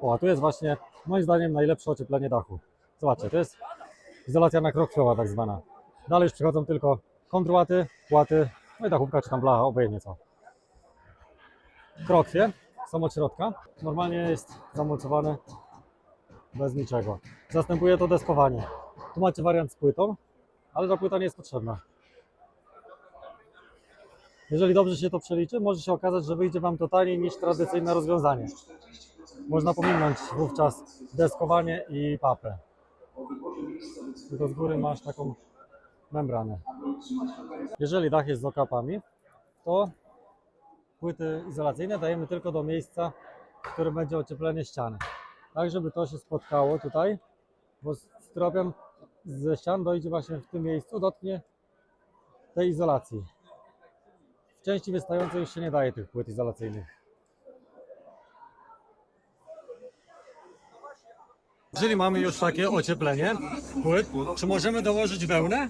O, a tu jest właśnie moim zdaniem najlepsze ocieplenie dachu. Zobaczcie, to jest izolacja nakrokwowa tak zwana. Dalej już przychodzą tylko kontrłaty, płaty, no i dachówka czy tam blacha, obojętnie co. Krokwie są od środka. Normalnie jest zamocowane bez niczego. Zastępuje to deskowanie. Tu macie wariant z płytą, ale ta płyta nie jest potrzebna. Jeżeli dobrze się to przeliczy, może się okazać, że wyjdzie Wam to taniej niż tradycyjne rozwiązanie. Można pominąć wówczas deskowanie i papę. Tylko z góry masz taką membranę. Jeżeli dach jest z okapami, to płyty izolacyjne dajemy tylko do miejsca, w którym będzie ocieplenie ściany. Tak, żeby to się spotkało tutaj, bo styropian ze ścian dojdzie właśnie w tym miejscu, dotknie tej izolacji. W części wystającej już się nie daje tych płyt izolacyjnych. Jeżeli mamy już takie ocieplenie płyt, czy możemy dołożyć wełnę?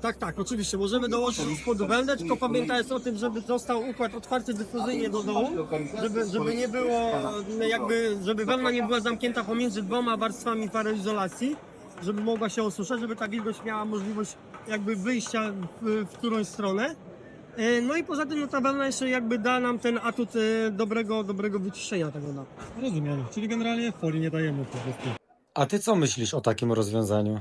Tak, tak, oczywiście. Możemy dołożyć spod wełnę, tylko pamiętając o tym, żeby został układ otwarty dyfuzyjnie do dołu, żeby, żeby nie było, jakby, żeby wełna nie była zamknięta pomiędzy dwoma warstwami paroizolacji, żeby mogła się osuszać, żeby ta wilgoć miała możliwość jakby wyjścia w, w którąś stronę. E, No i poza tym no, ta wełna jeszcze jakby da nam ten atut e, dobrego, dobrego wyciszenia tego dachu. Rozumiem, czyli generalnie folii nie dajemy po prostu. A ty co myślisz o takim rozwiązaniu?